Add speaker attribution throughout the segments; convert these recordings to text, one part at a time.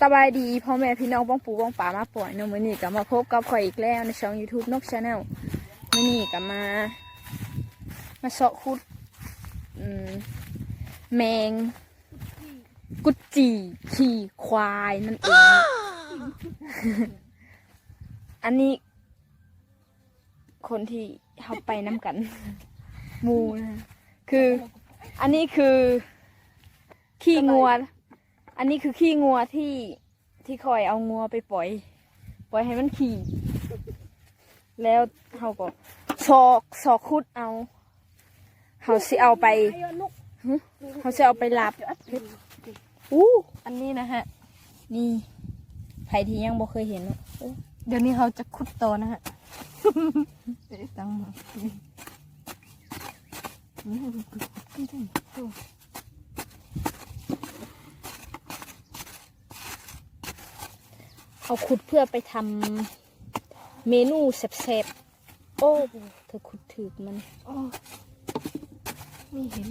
Speaker 1: สบายดีพ่อแม่พี่น้องบ้องปูบ้องป่ามาป่วยเนอะมื้อนี้ก็มาพบกับข่อยอีกแล้วในช่อง YouTube นกชาแนลมื้อนี้ก็มา มาเสาะคุดอืมแมง กุจจีขี่ควายนั่นเอง อันนี้ คนที่เขาไปน้ำกันหมูนะคือ อันนี้คือ ขี้งัว อันนี้คือขี้งัวที่ที่คอยเอางัวไปปล่อย ปล่อยให้มันขี่ แล้วเขาก็ซอกซอกคุดเอาเขาสิเอาไปหึเขาสิเอาไปลับอู้อันนี้นะฮะ นี่ใครที่ยังบ่เคยเห็นเนอะโอ้
Speaker 2: เดี๋ยวนี้เขาจะขุดต่อนะฮะ เดี๋ยวตังมา
Speaker 1: เอาขุดเพื่อไปทำเมนูแซ่บๆโอ้เธอขุดถือมัน
Speaker 2: โอ้ไม่เห็น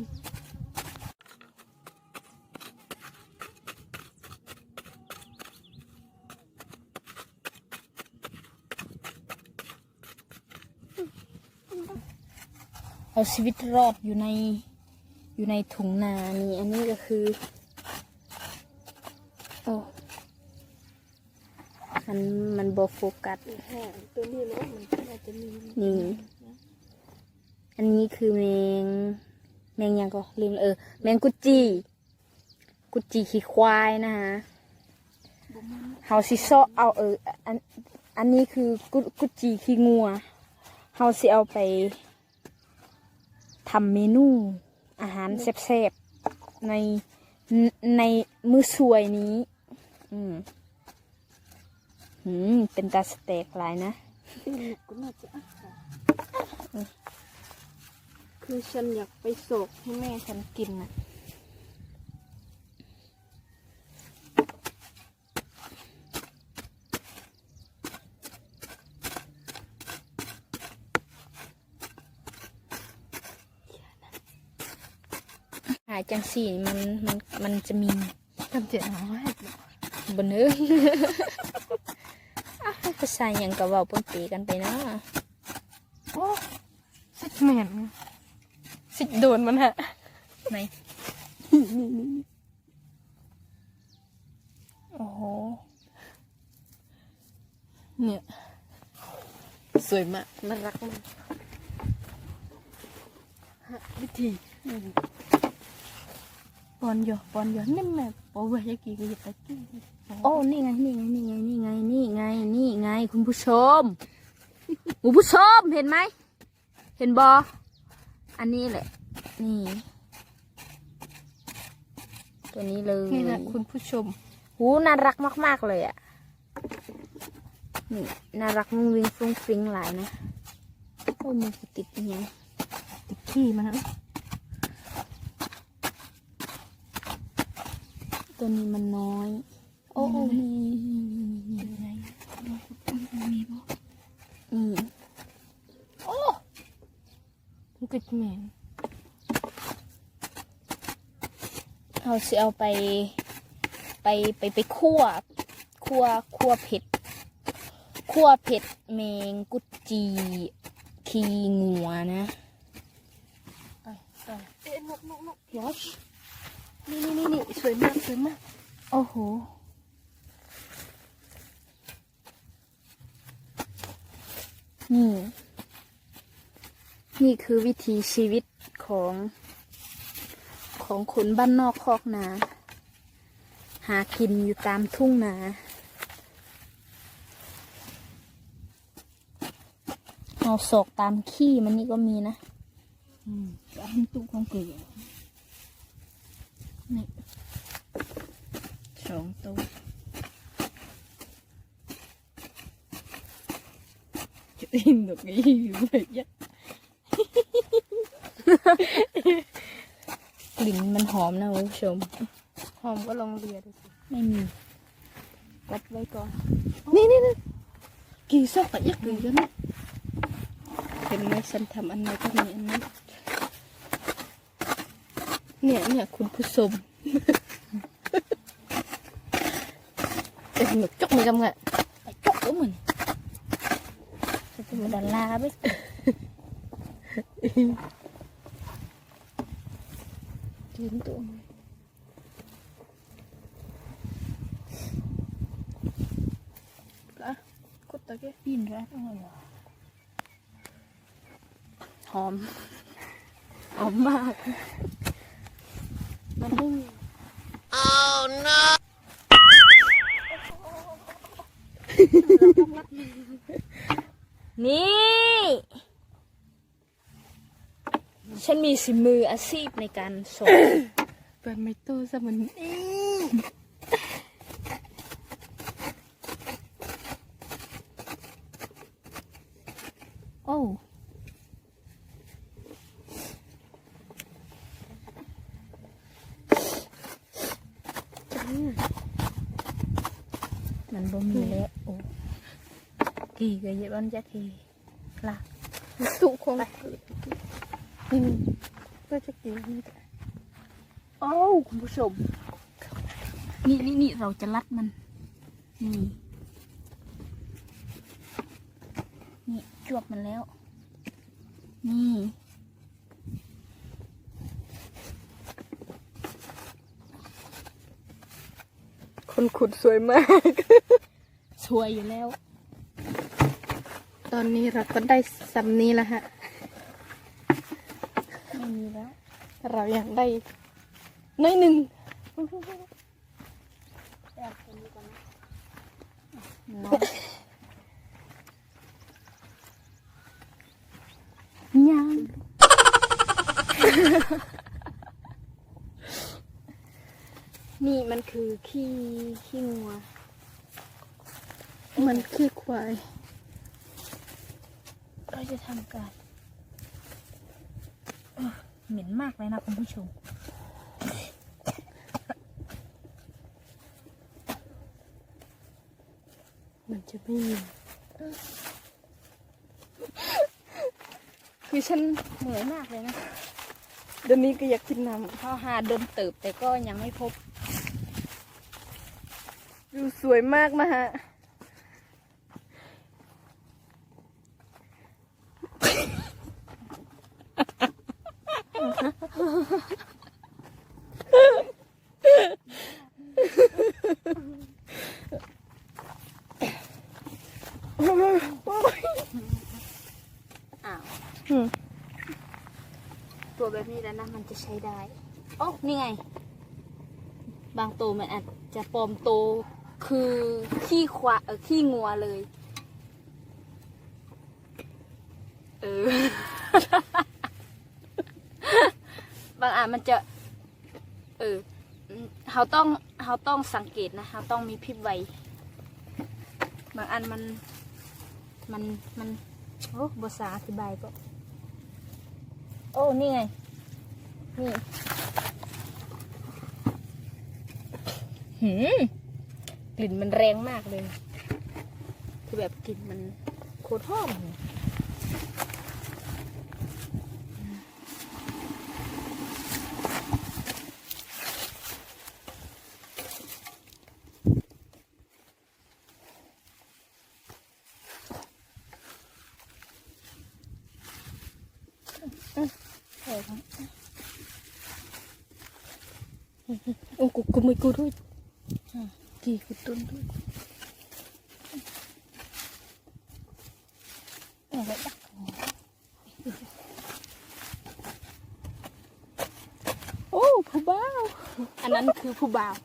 Speaker 1: เอาชีวิตรอดอยู่ในอยู่ในถุงนานี่ อันนี้ก็คือ โอ้ มันมันบโฟกัส
Speaker 2: แห้งตัวนี้เนาะมันน่าจะมี
Speaker 1: นี่ อันนี้คือแมง แมงยังก็ลืมเออ แมงกุจีกุจีขี้ควายนะฮะเฮาสิซอเอาเอออันอันนี้คือกุกุจีขี้งัวเฮาสิเอาไปทำเมนู อาหารแซ่บๆในในมื้อสวยนี้ อืม อืม เป็นตาสเต็กหลายนะ
Speaker 2: ตีนก็น่าจะอะคือฉันอยากไปโศกให้แม่ฉันกินน่ะ
Speaker 1: หายจังสี่นี่มันมันมันจะมี
Speaker 2: ทำเจ็บหาให้
Speaker 1: บนเนื้ออะ ภาษาอย่างกับเว่าปนปีกันไปเนาะ
Speaker 2: โอ้สิเหม็นสิโดนมันฮะ
Speaker 1: ไหนโอ้โห
Speaker 2: เนี่ย สวยมากน่ารักมากฮะวิธีปอนหยอปอนหยอนี่แม่ปอไว้ยากีก็อย่าไปกิน
Speaker 1: โอ้นี่ไงนี่ไงนี่ไงนี่ไงนี่ไงนี่ไง คุณผู้ชมคุณผู้ชมเห็นไหม เห็นบออันนี้แหละ นี่ ตัวนี้เลย
Speaker 2: นี่แหละคุณผู้ชม
Speaker 1: หูน่ารักมาก ๆ เลยอะ นี่น่ารักมุ้งวิงฟรุ้งฟริ้งหลายนะโอ้มือกูติดอหยัง
Speaker 2: ติดขี้มันฮะ
Speaker 1: ตัวนี้มันน้อย โอ้โอ้นี่
Speaker 2: ยังไงมีบ่
Speaker 1: อืม
Speaker 2: มันก็เหม็น
Speaker 1: เอาสิเอาไป ไปไปไปคั่วคั่วคั่วเผ็ดคั่วเผ็ดเมงกุดจีคีงัวนะ
Speaker 2: ไปไปเอ๊ะนกนกนกวอชนี่นี่นี่นี่สวยมากสวยมาก
Speaker 1: โอ้โห นี่ นี่คือวิถีชีวิตของของคนบ้านนอกคอกนา หากินอยู่ตามทุ่งนา เอาศอกตามขี้มันนี่ก็มีนะ
Speaker 2: อืมอันตุของเกลือนี่สองตัว จะอินดอกนี้อยู่เลยยะ
Speaker 1: กลิ่นมันหอมนะคุณผู้ชม
Speaker 2: หอมก็ลองเลียดูสิ
Speaker 1: ไม่มีกดไว้ก่อน
Speaker 2: นี่นี่นี่กี่ซอกอะยักษ์เลยกันนะเห็นไหมฉันทำอันไหนก็มีอันนั้นเนี่ยเนี่ยคุณผู้ชมจะหนุกจกมือกำเงะ
Speaker 1: ไอ้จกก็เหมือน จะเป็นดาราไป
Speaker 2: ยืนตัวละกดตะเกีย
Speaker 1: ปี นรัดเอาเหรอหอมหอมมาก
Speaker 2: มันนิ่ง
Speaker 1: นี่ ฉันมีสิมืออาชีพในการสอน
Speaker 2: เปิดไม่โตซะมันนี่
Speaker 1: โอ้มันบ่มี แล้วโอ้ทีก็เยอะมันจะทีละ
Speaker 2: สุคงนี่มันก็จะกินนี่แต่
Speaker 1: โอ้คุณผู้ชมนี่นี่นี่เราจะรัดมัน นี่ นี่จวบมันแล้ว นี่
Speaker 2: คนขุดสวยมาก
Speaker 1: สวยอยู่แล้ว
Speaker 2: ตอนนี้เราก็ได้สำนี้แล้วฮะ
Speaker 1: ไม่มีแล้ว
Speaker 2: เราอยากได้น้อยหนึ่ง
Speaker 1: น้อยยังนี่มันคือขี้ขี้งัว
Speaker 2: มันขี้ควาย
Speaker 1: เราจะทำการเอ้อเหม็นมากเลยนะคุณผู้ชม
Speaker 2: มันจะไม่มี
Speaker 1: คือฉันเหนื่อยมากเลยนะ
Speaker 2: เดี๋ยวนี้ก็อยากกินน้
Speaker 1: เขาหาเดินเติบแต่ก็ยังไม่พบำ
Speaker 2: ดูสวยมากนะฮะ
Speaker 1: อ้าว
Speaker 2: อืม
Speaker 1: ตัวแบบนี้แล้วนะมันจะใช้ได้โอ้นี่ไง บางตัวมันอาจจะปลอมโตคือขี้ควาเออขี้งัวเลย เออ บางอันมันจะ เออเขาต้องเขาต้องสังเกตนะเขาต้องมีพิบไวบางอันมัน มัน มัน โอ้ภาษาอธิบายก็ อ้นี่ไง นี่หืมกลิ่นมันแรงมากเลย คือแบบกลิ่นมันโคตรหอมเลยใช่ครับ
Speaker 2: โอ้กูกูไม่กูด้วย
Speaker 1: อืม
Speaker 2: กี่กูต้นด้วย
Speaker 1: เอาไว้ดัก
Speaker 2: โอ้ผู้บ้าว
Speaker 1: อันนั้นคือผู้บ่าว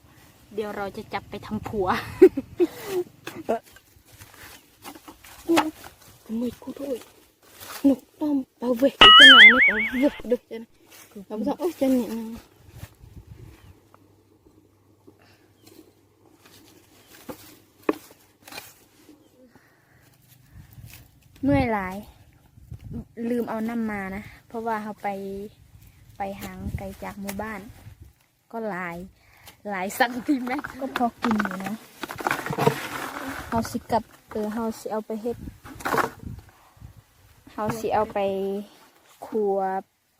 Speaker 1: เดี๋ยวเราจะจับไปทำผัว
Speaker 2: กูไม่กูด้วยหนุกต้อมเป่าเวกจะไหนนี่ เมื่อย
Speaker 1: หลาย ลืมเอาน้ำมานะ เพราะว่าเขาไปไปหางไกลจากหมู่บ้าน ก็หลาย หลายสังติเมตรก็พอกินอยู่นะเขาสิกับเออเขาสิเอาไปเฮ็ดเขาสิเอาไปครัว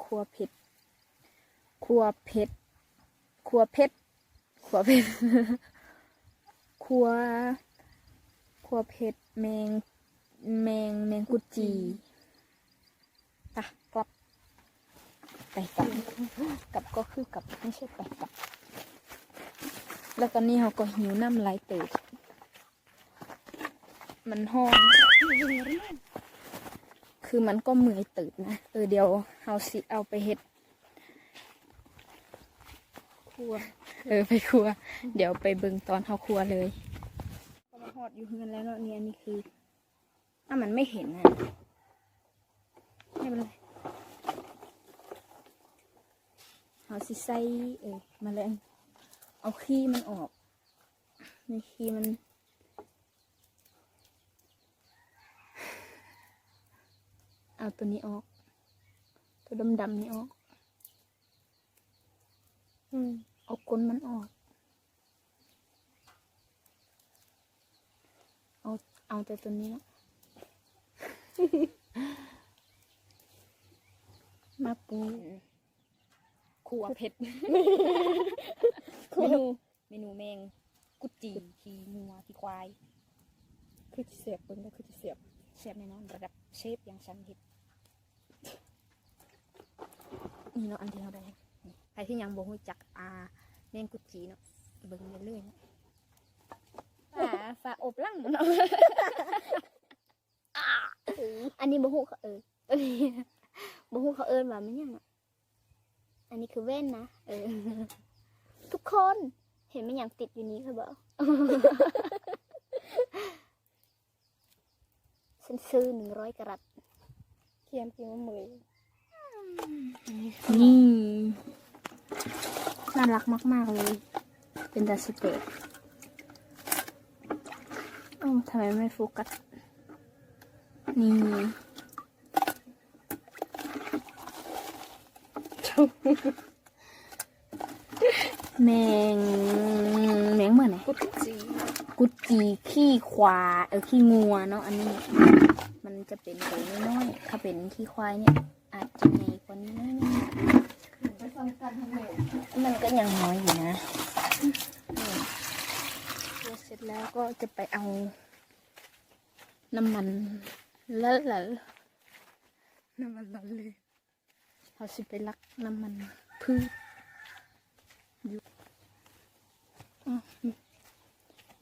Speaker 1: ครัวเผ็ดครัวเผ็ดครัวเผ็ดครัวเผ็ดครัวครัวเผ็ดแมง แมงแมงกุดจีปะกลับ ไปกลับกลับก็คือกลับไม่ใช่ไปกลับ แล้วตอนนี้เขาก็หิวน้ำลายเตดมันห้อนคือมันก็เมื่อยตื่นนะเออเดี๋ยวเฮาสิเอาไปเฮ็ด
Speaker 2: ครัว
Speaker 1: เออไปครัว เดี๋ยวไปเบิ่งตอนเฮาครัวเลยก็มาฮอดอยู่เฮือนแล้วเนาะเนี่ยนี่คือ อะมันไม่เห็นนะไม่เป็นไรเฮาสิใส่เออมาเลยเอาขี้มันออกในขี้มันเอาตัวนี้ออก ตัวดำๆนี่ออก
Speaker 2: อืม
Speaker 1: เอาก้นมันออกเอาเอาแต่ตัวนี้นะ มาปูขัวเผ็ด เมนู เมนูแมง กุดจีขี้งัวขี้ควาย
Speaker 2: คือสิเสียบเบิ่งแล้วคือสิเสียบ
Speaker 1: เชฟแน่นอนระดับเชฟอย่างฉันเห็ดนี่เนาะอันที่เราได้นี่ใครที่ยังบ่รู้จักอาแมงกุดจีเนาะเบิ่งไปเรื่อยเนาะฝาฝาอบลั่งเนาะ
Speaker 3: อันนี้บ่ฮู้เขาเอิ้นอันนี้บ่ฮู้เขาเอิ้นว่ามันหยังอะอันนี้คือแว่นนะเออ ทุกคนเห็นมันหยังติดอยู่นี้ค่ะบ่ฉันซื้อหนึ่งร้อยกะรัต
Speaker 2: เคียมกินว่ามือ
Speaker 1: นี่น่ารักมาก ๆ เลย เป็นดัสเตทโอ้าทำไมไม่โฟกัส นี่แมงแมงเหมือนไหน
Speaker 2: กุดจี
Speaker 1: กุดจีขี้ควาเออขี้งัวเนาะอันนี้ มันจะเป็นตัวน้อยๆถ้าเป็นขี้ควายเนี่ยอาจจะใหญ่กว่านี้นิดนึงมันก็ยังน้อยอยู่นะนี่เสร็จแล้วก็จะไปเอาน้ำมัน แล้วล่ะน้ำมันร้อนเลยเขาสิไปลักน้ำมันพืชอยู่อ้าว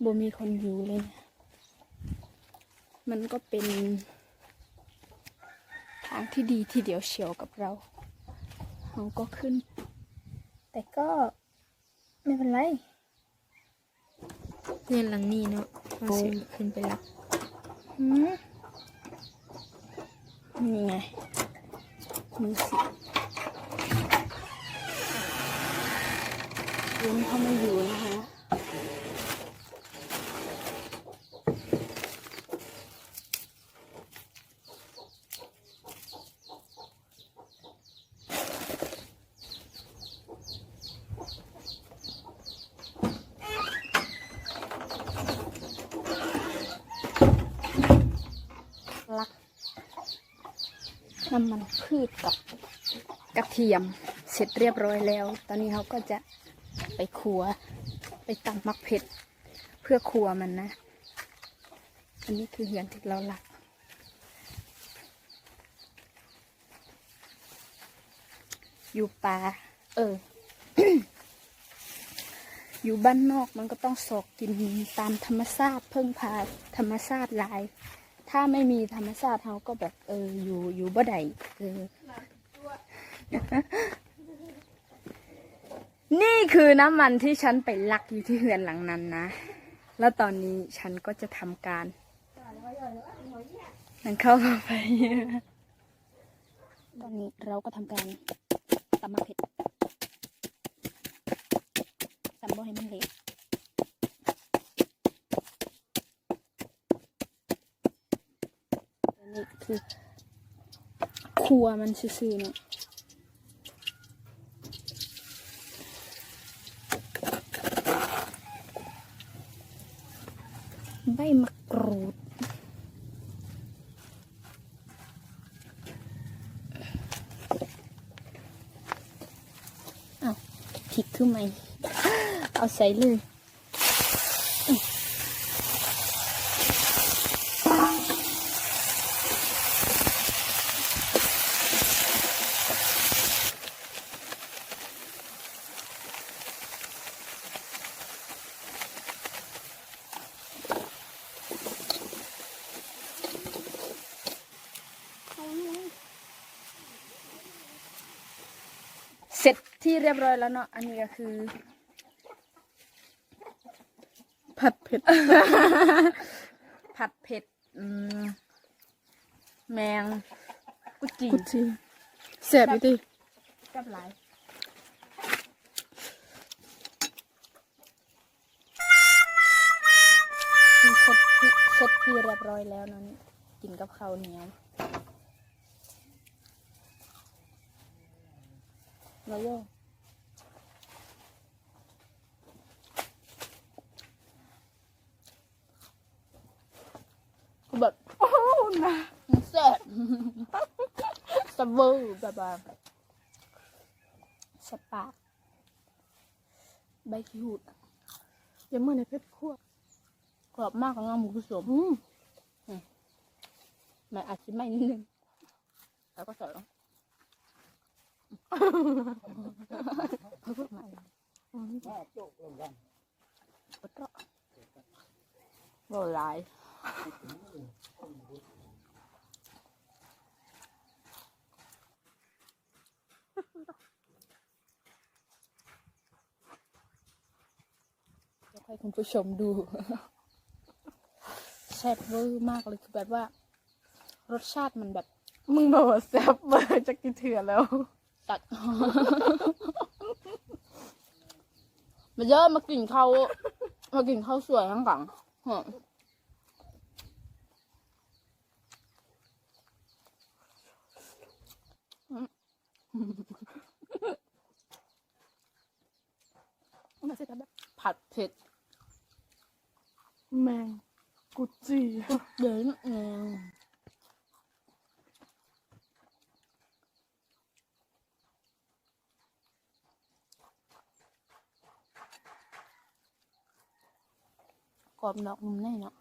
Speaker 1: บ่มีคนอยู่เลยนะมันก็เป็น ทางที่ดีที่เดียวเฉียวกับเราเราก็ขึ้น แต่ก็ไม่เป็นไรเพื่อนหลังนี้เนาะเราสิขึ้นไปแล้วหืม นี่ไงมือสิวุ้นเขาไม่อยู่นะคะ ลัก น้ำมันพืชกับกระเทียมเสร็จเรียบร้อยแล้ว ตอนนี้เขาก็จะไปครัว ไปตำมักเผ็ด เพื่อครัวมันนะ อันนี้คือเหือนที่เราหลัก อยู่ป่าเออ อยู่บ้านนอกมันก็ต้องสอกกินตามธรรมชาติเพิ่งพาธรรมชาติหลาย ถ้าไม่มีธรรมชาติเขาก็แบบเอออยู่อยู่บ่ได้เออนี่คือน้ำมันที่ฉันไปลักอยู่ที่เหือนหลังนั้นนะ แล้วตอนนี้ฉันก็จะทำการนั่นเข้าไปตอนนี้เราก็ทำการตำมะเผ็ดตำบ่ให้มันเละ อีกคือครัวมันซื่อๆเนาะใบมะกรูดเอาผิดคือไหม เอาใส่เลยอื้อ ที่เรียบร้อยแล้วเนาะ อันนี้ก็คือ
Speaker 2: ผัดเผ็ด
Speaker 1: ผัดเผ็ดอืมแมงกุจี
Speaker 2: กุจีแซ่บอยู่ดิ
Speaker 1: กับหลายคือสดที่สดที่เรียบร้อยแล้วนั้นกินกับข้าวเหนียว โนโยคือแบบโอ้นะแซ่บสะเวอร์แบบว่าสปากใบขี้หูด
Speaker 2: อยังเมื่อในเพชรคั่ว
Speaker 1: กรอบมากของน้ำหมูผสม
Speaker 2: อืม
Speaker 1: มันอาจจะไม่นิดนึงแล้วก็ใส่ลง โรยลายเดี๋ยวให้คุณผู้ชมดูแซ่บเวอร์มากเลยคือแบบว่า รสชาติมันแบบ
Speaker 2: มึงบอกว่าแซ่บเบอร์จะกินเถื่อแล้ว
Speaker 1: ตัด มาเยอะมากินข้าวมากินข้าวสวยข้างหลังฮะผัดเผ็ด
Speaker 2: แมงกุจี
Speaker 1: เดินเอง กรอบนอกนุ่มในเนาะ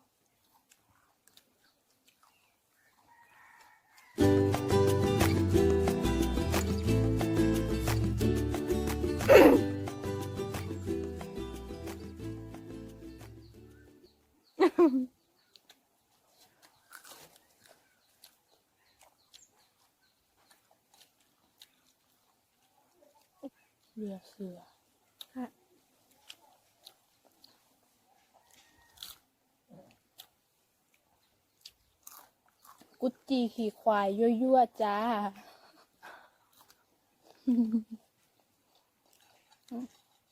Speaker 1: เรือเสือ กุ จีขี่ควายยั่วๆจ้า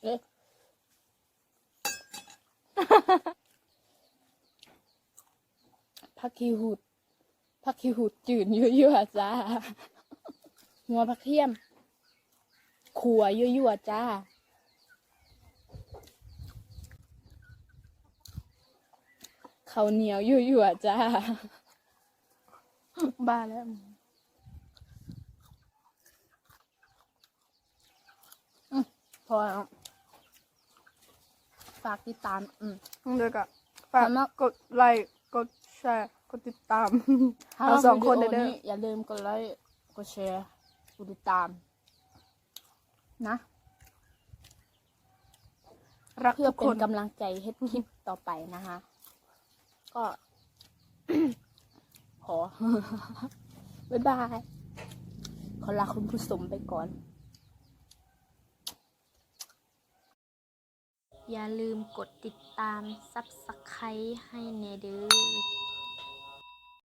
Speaker 1: เอ๊ะพักคีหูดพักคีหูดจืดยั่วๆจ้า หัวพักเทียมขัวยั่วๆจ้าข้าวเหนียวยั่วๆจ้า
Speaker 2: บ้าแล้ว
Speaker 1: พอแล้วฝากติดตาม อืม
Speaker 2: เดี๋ยวก็ฝาก
Speaker 1: ทำแล้ว
Speaker 2: กดไลค์กดแชร์กดติดตามเราสองคนเด้อ
Speaker 1: วิดีโอย่าลืมกดไลค์กดแชร์กดติดตาม นะ
Speaker 2: รัก
Speaker 1: เพื่อ
Speaker 2: ทุก
Speaker 1: เป็
Speaker 2: คนน
Speaker 1: กำลังใจให้คลิปต่อไปนะคะ ก็ ขอ บ๊ายบาย ขอลาคุณผู้ชมไปก่อน
Speaker 3: อย่าลืมกดติดตามซับสไครต์ให้เนเด้อ